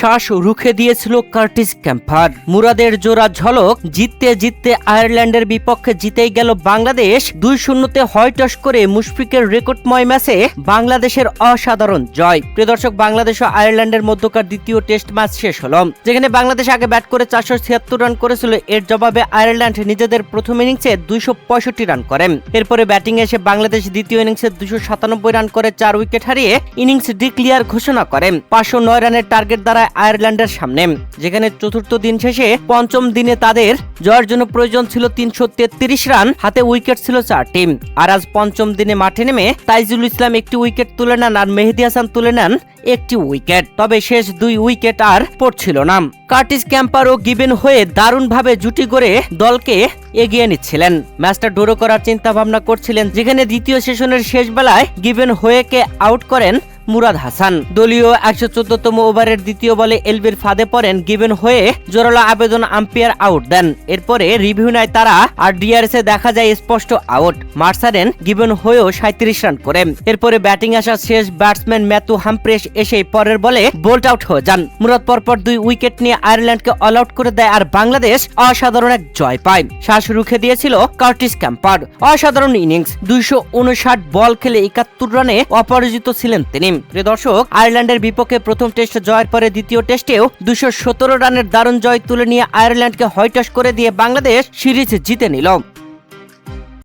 শ্বাস রুখে দিয়েছিল কার্টিস ক্যাম্পার। মুরাদের জোড়া ঝলক জিততে জিততে আয়ারল্যান্ডের বিপক্ষে জিতেই গেল বাংলাদেশ। দুই শূন্যতে হয়টস করে মুশফিকের রেকর্ডময় ম্যাচে বাংলাদেশের অসাধারণ জয়। প্রিয় দর্শক, বাংলাদেশ ও আয়ারল্যান্ডের মধ্যকার দ্বিতীয় টেস্ট ম্যাচ শেষ হলো। যেখানে বাংলাদেশ আগে ব্যাট করে চারশো ছিয়াত্তর রান করেছিল, এর জবাবে আয়ারল্যান্ড নিজেদের প্রথম ইনিংসে দুইশো পঁয়ষট্টি রান করেন। এরপরে ব্যাটিং এসে বাংলাদেশ দ্বিতীয় ইনিংসে দুশো সাতানব্বই রান করে চার উইকেট হারিয়ে ইনিংস ডিক্লিয়ার ঘোষণা করেন। পাঁচশো নয় রানের টার্গেট দ্বারা আয়ারল্যান্ডের সামনে, যেখানে চতুর্থ দিন শেষে পঞ্চম দিনে তাদের জয়ের জন্য প্রয়োজন ছিল তিনশো তেত্রিশ রান, হাতে উইকেট ছিল চারটি। আর আজ পঞ্চম দিনে মাঠে নেমে তাইজুল ইসলাম একটি উইকেট তুলে নেন আর মেহেদি হাসান তুলে নেন একটি উইকেট। তবে শেষ দুই উইকেট আর পড়ছিল না। কার্টিস ক্যাম্পার ও গিবেন হয়ে দারুণভাবে জুটি করে দলকে এগিয়ে নিচ্ছিলেন। ম্যাচটা ড্র করার চিন্তা ভাবনা করছিলেন, যেখানে দ্বিতীয় সেশনের শেষ বেলায় গিবেন হয়েকে আউট করেন মুরাদ হাসান। দলীয় একশো চোদ্দতম ওভারের দ্বিতীয় বলে এলবির ফাঁদে পড়েন গিভেন হয়ে জোরালো আবেদন আম্পায়ার আউট দেন। এরপরে রিভিউ নেয় তারা আর ডিআরএস এ দেখা যায় স্পষ্ট আউট। মার্সারেন গিভেন হয়েও সাঁত্রিশ রান করে। এরপরে ব্যাটিং আসা শেষ ব্যাটসম্যান ম্যাথু হামপ্রেস এসে পরের বলে বোল্ট আউট হয়ে যান। মুরাদ পরপর দুই উইকেট নিয়ে আয়ারল্যান্ডকে অল আউট করে দেয় আর বাংলাদেশ অসাধারণ এক জয় পায়। শ্বাস রুখে দিয়েছিল কার্টিস ক্যাম্পার অসাধারণ ইনিংস। দুইশো উনষাট বল খেলে একাত্তর রানে অপরাজিত ছিলেন তিনি। প্রিয় দর্শক, আয়ারল্যান্ডের বিপক্ষে প্রথম টেস্ট জয়ের পরে দ্বিতীয় টেস্টেও দুশো সতেরো রানের দারুণ জয় তুলে নিয়ে আয়ারল্যান্ডকে হয়টাস করে দিয়ে বাংলাদেশ সিরিজ জিতে নিল।